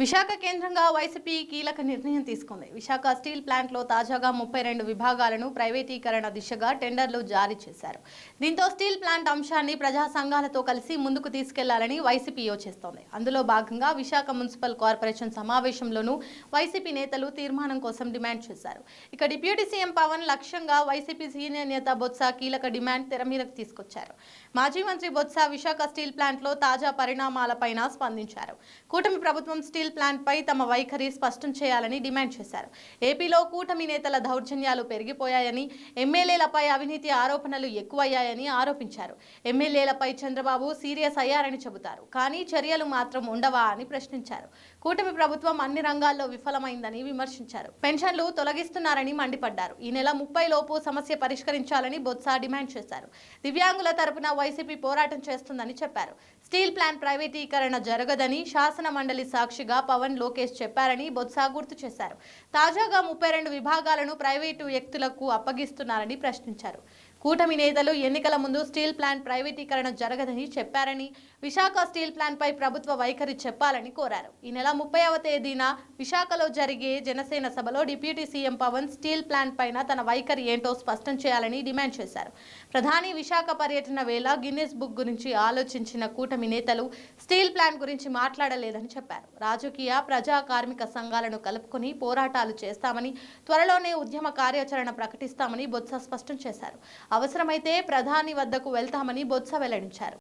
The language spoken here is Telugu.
విశాఖ కేంద్రంగా వైసీపీ కీలక నిర్ణయం తీసుకుంది. విశాఖ స్టీల్ ప్లాంట్లో తాజాగా ముప్పై రెండు విభాగాలను ప్రైవేటీకరణ దిశగా టెండర్లు జారీ చేశారు. దీంతో స్టీల్ ప్లాంట్ అంశాన్ని ప్రజా సంఘాలతో కలిసి ముందుకు తీసుకెళ్ళాలని వైసీపీ యోచిస్తోంది. అందులో భాగంగా విశాఖ మున్సిపల్ కార్పొరేషన్ సమావేశంలోనూ వైసీపీ నేతలు తీర్మానం కోసం డిమాండ్ చేశారు. ఇక డిప్యూటీ సీఎం పవన్ లక్ష్యంగా వైసీపీ సీనియర్ నేత బొత్స కీలక డిమాండ్ తెర మీదకు తీసుకొచ్చారు. మాజీ మంత్రి బొత్స విశాఖ స్టీల్ ప్లాంట్లో తాజా పరిణామాలపైన స్పందించారు. కూటమి ప్రభుత్వం స్టీల్ ప్లాంట్ పై తమ వైఖరి స్పష్టం చేయాలని డిమాండ్ చేశారు. ఏపీలో కూటమి నేతల దౌర్జన్యాలు పెరిగిపోయాయని ఎమ్మెల్యేలపై అవినీతి ఆరోపణలు ఎక్కువయ్యాయని ఆరోపించారు. ఎమ్మెల్యేలపై చంద్రబాబు సీరియస్ అయ్యారని చెబుతారు. కానీ చర్యలు మాత్రం ఉండవా అని ప్రశ్నించారు. కూటమి ప్రభుత్వం అన్ని రంగాల్లో విఫలమైందని విమర్శించారు. పెన్షన్లు తొలగిస్తున్నారని మండిపడ్డారు. ఈ నెల ముప్పై లోపు సమస్య పరిష్కరించాలని బొత్స డిమాండ్ చేశారు. దివ్యాంగుల తరపున వైసీపీ పోరాటం చేస్తుందని చెప్పారు. స్టీల్ ప్లాంట్ ప్రైవేటీకరణ జరగదని శాసన మండలి సాక్షిగా పవన్ లోకేష్ చెప్పారని బొత్స గుర్తు చేశారు. తాజాగా ముప్పై రెండు విభాగాలను ప్రైవేటు వ్యక్తులకు అప్పగిస్తున్నారని ప్రశ్నించారు. కూటమి నేతలు ఎన్నికల ముందు స్టీల్ ప్లాంట్ ప్రైవేటీకరణ జరగదని చెప్పారని విశాఖ స్టీల్ ప్లాంట్ పై ప్రభుత్వ వైఖరి చెప్పాలని కోరారు. ఈ నెల ముప్పైవ తేదీన విశాఖలో జరిగే జనసేన సభలో deputy CM Pawan steel plant పైన తన వైఖరి ఏంటో స్పష్టం చేయాలని డిమాండ్ చేశారు. ప్రధాని విశాఖ పర్యటన వేళ గిన్నెస్ బుక్ గురించి ఆలోచించిన కూటమి నేతలు స్టీల్ ప్లాంట్ గురించి మాట్లాడలేదని చెప్పారు. రాజకీయ ప్రజా కార్మిక సంఘాలను కలుపుకొని పోరాటాలు చేస్తామని త్వరలోనే ఉద్యమ కార్యాచరణ ప్రకటిస్తామని బొత్స స్పష్టం చేశారు. అవసరమైతే ప్రధాని వద్దకు వెళ్తామని బొత్స వెల్లడించారు.